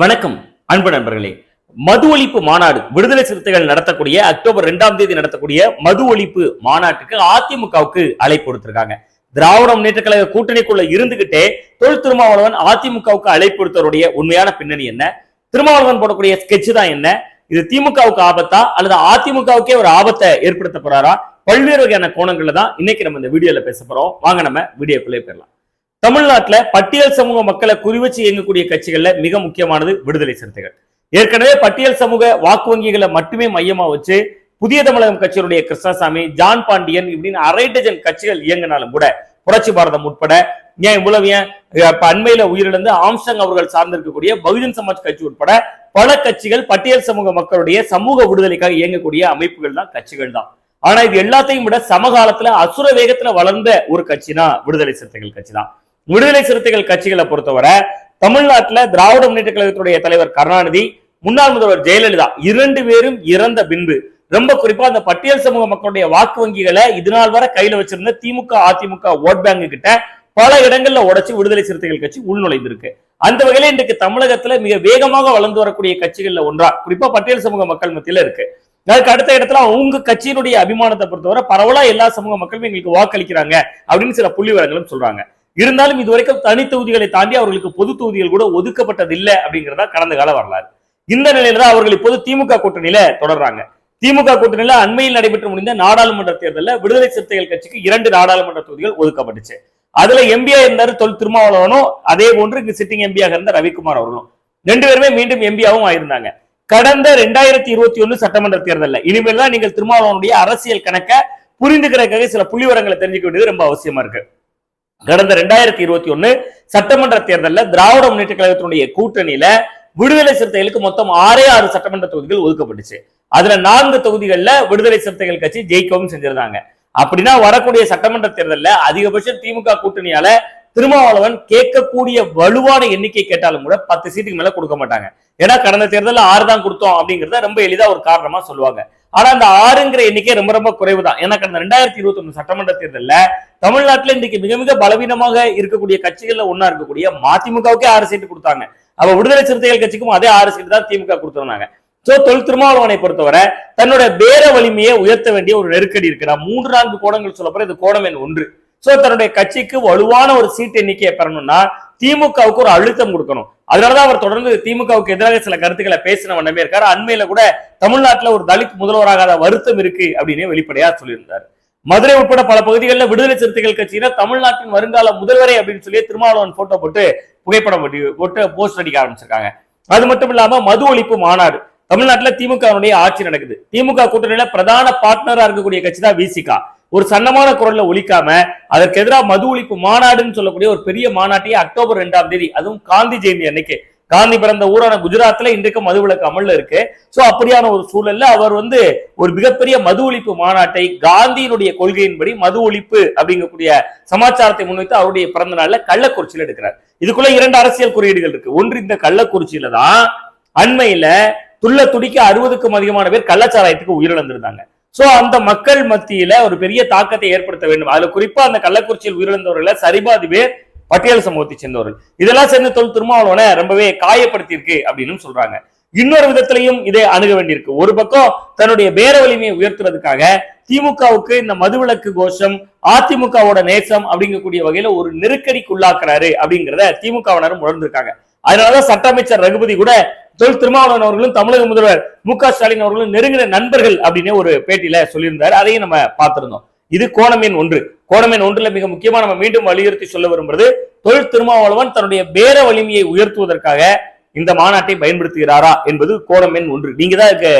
வணக்கம் அன்பு நண்பர்களே. மது ஒழிப்பு மாநாடு விடுதலை சிறுத்தைகள் நடத்தக்கூடிய அக்டோபர் இரண்டாம் தேதி நடத்தக்கூடிய மது ஒழிப்பு மாநாட்டுக்கு அதிமுகவுக்கு அழைப்பு கொடுத்திருக்காங்க திராவிட முன்னேற்ற கழக கூட்டணிக்குள்ள இருந்துகிட்டே தொல் திருமாவளவன் அதிமுகவுக்கு அழைப்பு கொடுத்தவருடைய உண்மையான பின்னணி என்ன? திருமாவளவன் போடக்கூடிய ஸ்கெட்ச் தான் என்ன? இது திமுகவுக்கு ஆபத்தா? அல்லது அதிமுகவுக்கே ஒரு ஆபத்தை ஏற்படுத்த போறாரா? பல்வேறு வகையான கோணங்கள்ல தான் இன்னைக்கு நம்ம இந்த வீடியோல பேச போறோம். வாங்க நம்ம வீடியோக்குள்ளே போயிடலாம். தமிழ்நாட்டுல பட்டியல் சமூக மக்களை குறிவச்சு இயங்கக்கூடிய கட்சிகள்ல மிக முக்கியமானது விடுதலை சிறுத்தைகள். ஏற்கனவே பட்டியல் சமூக வாக்கு வங்கிகளை மட்டுமே மையமா வச்சு புதிய தமிழகம் கட்சியினுடைய கிருஷ்ணசாமி ஜான் பாண்டியன் இப்படின்னு அரை டஜன் கட்சிகள் இயங்கினாலும் கூட புரட்சி பாரதம் உட்பட ஏன் இவ்வளவு ஏன்? அண்மையில உயிரிழந்து ஆம்சங் அவர்கள் சார்ந்திருக்கக்கூடிய பகுஜன் சமாஜ் கட்சி உட்பட பல கட்சிகள் பட்டியல் சமூக மக்களுடைய சமூக விடுதலைக்காக இயங்கக்கூடிய அமைப்புகள் தான் கட்சிகள் தான். ஆனா இது எல்லாத்தையும் விட சமகாலத்துல அசுர வேகத்துல வளர்ந்த ஒரு கட்சினா விடுதலை சிறுத்தைகள் கட்சி தான். விடுதலை சிறுத்தைகள் கட்சிகளை பொறுத்தவரை தமிழ்நாட்டில் திராவிட முன்னேற்ற கழகத்துடைய தலைவர் கருணாநிதி முன்னாள் முதல்வர் ஜெயலலிதா இரண்டு பேரும் இறந்த பின்பு ரொம்ப குறிப்பா அந்த பட்டியல் சமூக மக்களுடைய வாக்கு வங்கிகளை இதனால் வரை கையில வச்சிருந்த திமுக அதிமுக ஓட் பேங்க் கிட்ட பல இடங்கள்ல உடைச்சு விடுதலை சிறுத்தைகள் கட்சி உள்நுழைந்திருக்கு. அந்த வகையில இன்றைக்கு தமிழகத்துல மிக வேகமாக வளர்ந்து வரக்கூடிய கட்சிகள்ல ஒன்றா குறிப்பா பட்டியல் சமூக மக்கள் மத்தியில இருக்கு. அதுக்கு அடுத்த இடத்துல அவங்க கட்சியினுடைய அபிமானத்தை பொறுத்தவரை பரவலா எல்லா சமூக மக்களும் எங்களுக்கு வாக்களிக்கிறாங்க அப்படின்னு சில புள்ளி விவரங்களும் சொல்றாங்க. இருந்தாலும் இதுவரைக்கும் தனி தொகுதிகளை தாண்டி அவர்களுக்கு பொது தொகுதிகள் கூட ஒதுக்கப்பட்டது இல்லை அப்படிங்கிறதா கடந்த கால வரலாறு. இந்த நிலையில தான் அவர்கள் இப்போது திமுக கூட்டணியில தொடர்றாங்க. திமுக கூட்டணியில அண்மையில் நடைபெற்று முடிந்த நாடாளுமன்ற தேர்தலில் விடுதலை சிறுத்தைகள் கட்சிக்கு இரண்டு நாடாளுமன்ற தொகுதிகள் ஒதுக்கப்பட்டுச்சு. அதுல எம்பியா இருந்தாரு தொல் திருமாவளவனும் அதே போன்று இங்கு சிட்டிங் எம்பியாக இருந்த ரவிக்குமார் அவர்களும். ரெண்டு பேருமே மீண்டும் எம்பியாவும் ஆயிருந்தாங்க. கடந்த ரெண்டாயிரத்தி இருபத்தி ஒண்ணு சட்டமன்ற தேர்தலில் இனிமேல் தான் நீங்கள் திருமாவளவனுடைய அரசியல் கணக்க புரிந்துக்கிறதுக்காக சில புள்ளிவரங்களை தெரிஞ்சுக்க வேண்டியது ரொம்ப அவசியமா இருக்கு. கடந்த ரெண்டாயிரத்தி இருபத்தி ஒன்னு சட்டமன்ற தேர்தலில் திராவிட முன்னேற்ற கழகத்தினுடைய கூட்டணியில விடுதலை சிறுத்தைகளுக்கு மொத்தம் ஆறே ஆறு சட்டமன்ற தொகுதிகள் ஒதுக்கப்பட்டுச்சு. அதுல நான்கு தொகுதிகளில் விடுதலை சிறுத்தைகள் கட்சி ஜெயிக்கவும் செஞ்சிருந்தாங்க. அப்படின்னா வரக்கூடிய சட்டமன்ற தேர்தலில் அதிகபட்சம் திமுக கூட்டணியால திருமாவளவன் கேட்கக்கூடிய வலுவான எண்ணிக்கை கேட்டாலும் கூட பத்து சீட்டுக்கு மேல கொடுக்க மாட்டாங்க. ஏன்னா கடந்த தேர்தலில் ஆறு தான் கொடுத்தோம் அப்படிங்கிறத ரொம்ப எளிதா ஒரு காரணமா சொல்லுவாங்க. ஆனா அந்த ஆறுங்கிற எண்ணிக்கை ரொம்ப ரொம்ப குறைவு தான் ஏன்னா கடந்த ரெண்டாயிரத்தி இருபத்தி ஒண்ணு சட்டமன்ற தேர்தலில் தமிழ்நாட்டில் இன்னைக்கு மிக மிக பலவீனமாக இருக்கக்கூடிய கட்சிகள்ல ஒன்னா இருக்கக்கூடிய மதிமுகவுக்கே ஆறு சீட்டு கொடுத்தாங்க. அப்ப விடுதலை சிறுத்தைகள் கட்சிக்கும் அதே ஆறு சீட்டு தான் திமுக கொடுத்துருந்தாங்க. சோ தொல் திருமாவளவனை பொறுத்தவரை தன்னோட பேர வலிமையை உயர்த்த வேண்டிய ஒரு நெருக்கடி இருக்கு. நான் மூன்று நான்கு கோணங்கள் சொல்ல இது கோணம் எண் ஒன்று. சோ தன்னுடைய கட்சிக்கு வலுவான ஒரு சீட் எண்ணிக்கையை பெறணும்னா திமுகவுக்கு ஒரு அழுத்தம் கொடுக்கணும். அதனாலதான் அவர் தொடர்ந்து திமுகவுக்கு எதிராக சில கருத்துக்களை பேசின வண்ணமே இருக்காரு. அண்மையில கூட தமிழ்நாட்டுல ஒரு தலித் முதல்வராகாத வருத்தம் இருக்கு அப்படின்னு வெளிப்படையா சொல்லியிருந்தார். மதுரை உட்பட பல பகுதிகளில் விடுதலை சிறுத்தைகள் கட்சியினர் தமிழ்நாட்டின் வருங்கால முதல்வரை அப்படின்னு சொல்லி திருமாவளவன் போட்டோ போட்டு புகைப்படம் போட்டு போட்டு போஸ்ட் அடிக்க ஆரம்பிச்சிருக்காங்க. அது மட்டும் இல்லாம மது ஒழிப்பு மாநாடு. தமிழ்நாட்டுல திமுகவுடைய ஆட்சி நடக்குது. திமுக கூட்டணியில பிரதான பார்ட்னரா இருக்கக்கூடிய கட்சி தான் விசிகா ஒரு சன்னமான குரல்ல ஒழிக்காம அதற்கு எதிராக மது ஒழிப்பு மாநாடுன்னு சொல்லக்கூடிய ஒரு பெரிய மாநாட்டையே அக்டோபர் ரெண்டாம் தேதி அதுவும் காந்தி ஜெயந்தி அன்னைக்கு. காந்தி பிறந்த ஊரான குஜராத்ல இன்றைக்கு மது விளக்கு அமல்ல இருக்கு. சோ அப்படியான ஒரு சூழல்ல அவர் வந்து ஒரு மிகப்பெரிய மது ஒழிப்பு மாநாட்டை காந்தியினுடைய கொள்கையின்படி மது ஒழிப்பு அப்படிங்கக்கூடிய சமாச்சாரத்தை முன்வைத்து அவருடைய பிறந்த நாள்ல கள்ளக்குறிச்சியில எடுக்கிறார். இதுக்குள்ள இரண்டு அரசியல் குறியீடுகள் இருக்கு. ஒன்று இந்த கள்ளக்குறிச்சியில தான் அண்மையில துள்ள துடிக்க அறுபதுக்கும் அதிகமான பேர் கள்ளச்சாராயத்துக்கு உயிரிழந்திருந்தாங்க. சோ அந்த மக்கள் மத்தியில ஒரு பெரிய தாக்கத்தை ஏற்படுத்த வேண்டும். அதுல குறிப்பா அந்த கள்ளக்குறிச்சியில் உயிரிழந்தவர்கள சரிபாதி பேர் பட்டியல் சமூகத்தை சேர்ந்தவர்கள். இதெல்லாம் சேர்ந்து தொல் திருமாவளவனை ரொம்பவே காயப்படுத்தியிருக்கு அப்படின்னு சொல்றாங்க. இன்னொரு விதத்திலையும் இதை அணுக வேண்டியிருக்கு. ஒரு பக்கம் தன்னுடைய பேர வலிமையை உயர்த்துறதுக்காக திமுகவுக்கு இந்த மதுவிலக்கு கோஷம் அதிமுகவோட நேசம் அப்படிங்கக்கூடிய வகையில ஒரு நெருக்கடிக்குள்ளாக்குறாரு அப்படிங்கிறத திமுகவினரும் உணர்ந்திருக்காங்க. அதனாலதான் சட்ட அமைச்சர் ரகுபதி கூட தொல் திருமாவளவன் அவர்களும் தமிழக முதல்வர் மு க ஸ்டாலின் அவர்களும் நெருங்கின நண்பர்கள் அப்படின்னு ஒரு பேட்டியில சொல்லியிருந்தார். அதையும் நம்ம பார்த்திருந்தோம். இது கோணமேன் ஒன்று. கோணமேன் ஒன்றுல மிக முக்கியமா நம்ம மீண்டும் வலியுறுத்தி சொல்ல விரும்புறது தொல் திருமாவளவன் தன்னுடைய பேர வலிமையை உயர்த்துவதற்காக இந்த மாநாட்டை பயன்படுத்துகிறாரா என்பது கோணமேன் ஒன்று. நீங்க தான் இதுக்கு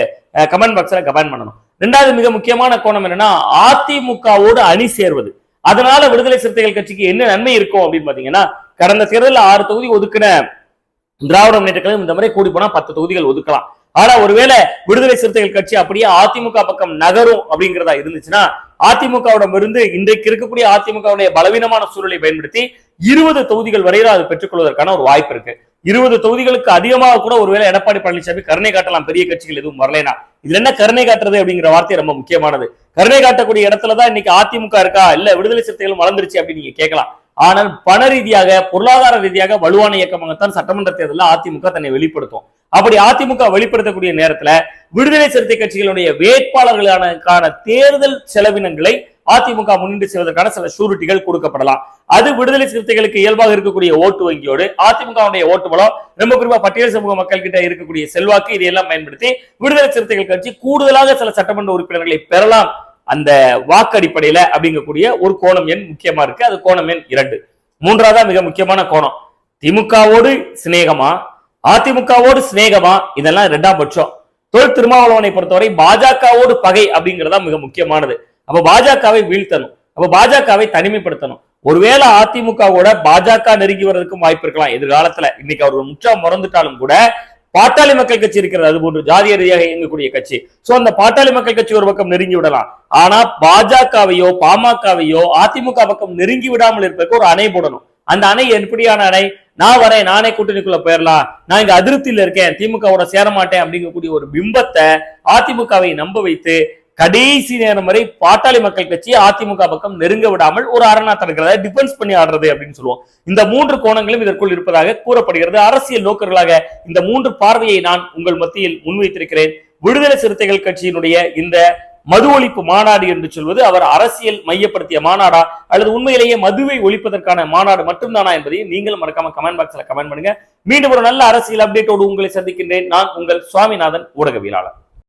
கமெண்ட் பாக்ஸ்ல கமெண்ட் பண்ணணும். ரெண்டாவது மிக முக்கியமான கோணம் என்னன்னா அதிமுகவோடு அணி சேர்வது. அதனால விடுதலை சிறுத்தைகள் கட்சிக்கு என்ன நன்மை இருக்கும் அப்படின்னு பாத்தீங்கன்னா கடந்த தேர்தலில் ஆறு தொகுதி ஒதுக்கின திராவிட முன்னேற்ற கழகம் இந்த முறை கூடி போனா பத்து தொகுதிகள் ஒதுக்கலாம். ஆனா ஒருவேளை விடுதலை சிறுத்தைகள் கட்சி அப்படியே அதிமுக பக்கம் நகரும் அப்படிங்கிறதா இருந்துச்சுன்னா அதிமுகவிடம் இருந்து இன்றைக்கு இருக்கக்கூடிய அதிமுகவுடைய பலவீனமான சூழலை பயன்படுத்தி இருபது தொகுதிகள் வரையில அது பெற்றுக்கொள்வதற்கான ஒரு வாய்ப்பு இருக்கு. இருபது தொகுதிகளுக்கு அதிகமாக கூட ஒருவேளை எடப்பாடி பழனிசாமி கருணை காட்டலாம் பெரிய கட்சிகள் எதுவும் வரலைனா இதுல என்ன கருணை காட்டுறது அப்படிங்கிற வார்த்தை ரொம்ப முக்கியமானது. கருணை காட்டக்கூடிய இடத்துலதான் இன்னைக்கு அதிமுக இருக்கா? இல்ல விடுதலை சிறுத்தைகள் வளர்ந்துருச்சு அப்படின்னு நீங்க கேட்கலாம். ஆனால் பண ரீதியாக பொருளாதார ரீதியாக வலுவான இயக்கமாகத்தான் சட்டமன்ற தேர்தலில் அதிமுக தன்னை வெளிப்படுத்தும். அப்படி அதிமுக வெளிப்படுத்தக்கூடிய நேரத்துல விடுதலை சிறுத்தை கட்சிகளுடைய வேட்பாளர்களுக்கான தேர்தல் செலவினங்களை அதிமுக முன்னிட்டு செய்வதற்கான சில ஷூரிட்டிகள் கொடுக்கப்படலாம். அது விடுதலை சிறுத்தைகளுக்கு இயல்பாக இருக்கக்கூடிய ஓட்டு வங்கியோடு அதிமுகவுடைய ஓட்டு பலம் ரொம்ப குறிப்பா பட்டியல் சமூக மக்கள் கிட்ட இருக்கக்கூடிய செல்வாக்கு இதையெல்லாம் பயன்படுத்தி விடுதலை சிறுத்தைகள் கட்சி கூடுதலாக சில சட்டமன்ற உறுப்பினர்களை பெறலாம். அந்த வாக்கு அடிப்படையில அப்படிங்கக்கூடிய ஒரு கோணம் எண் முக்கியமா இருக்கு. அது கோணம் எண் இரண்டு. மூன்றாவதா மிக முக்கியமான கோணம். திமுகவோடு சிநேகமா? அதிமுகவோடு சிநேகமா? இதெல்லாம் இரண்டாம் பட்சம். தொழில் திருமாவளவனை பொறுத்தவரை பாஜகவோடு பகை அப்படிங்கறதா மிக முக்கியமானது. அப்ப பாஜகவை வீழ்த்தணும். அப்ப பாஜகவை தனிமைப்படுத்தணும். ஒருவேளை அதிமுகவோட பாஜக நெருங்கி வர்றதுக்கும் வாய்ப்பு இருக்கலாம். எதிர்காலத்துல. இன்னைக்கு அவர் முற்றா மறந்துட்டாலும் கூட பாட்டாளி மக்கள் கட்சி இருக்கிறது அது போன்று ஜாதிய ரீதியாக இயங்கக்கூடிய கட்சி. சோ அந்த பாட்டாளி மக்கள் கட்சி ஒரு பக்கம் நெருங்கி விடலாம். ஆனா பாஜகவையோ பாமகவையோ அதிமுக பக்கம் நெருங்கி விடாமல் இருப்பதற்கு ஒரு அணை போடணும். அந்த அணை எப்படியான அணை? நான் வரேன் நானே கூட்டணிக்குள்ள போயிடலாம் நான் இங்க அதிருப்தியில இருக்கேன் திமுகவோட சேர மாட்டேன் அப்படிங்கக்கூடிய ஒரு பிம்பத்தை அதிமுகவை நம்ப வைத்து கடைசி நேரம் வரை பாட்டாளி மக்கள் கட்சி அதிமுக பக்கம் நெருங்க விடாமல் ஒரு அரணா தடுக்கிறத டிஃபென்ஸ் பண்ணி ஆடுறது அப்படின்னு சொல்லுவோம். இந்த மூன்று கோணங்களும் இதற்குள் இருப்பதாக கூறப்படுகிறது. அரசியல் நோக்கர்களாக இந்த மூன்று பார்வையை நான் உங்கள் மத்தியில் முன்வைத்திருக்கிறேன். விடுதலை சிறுத்தைகள் கட்சியினுடைய இந்த மது ஒழிப்பு மாநாடு என்று சொல்வது அவர் அரசியல் மையப்படுத்திய மாநாடா அல்லது உண்மையிலேயே மதுவை ஒழிப்பதற்கான மாநாடு மட்டும்தானா என்பதையும் நீங்களும் மறக்காம கமெண்ட் பாக்ஸ்ல கமெண்ட் பண்ணுங்க. மீண்டும் ஒரு நல்ல அரசியல் அப்டேட்டோடு உங்களை சந்திக்கின்றேன். நான் உங்கள் சுவாமிநாதன் ஊடகவியலாளர்.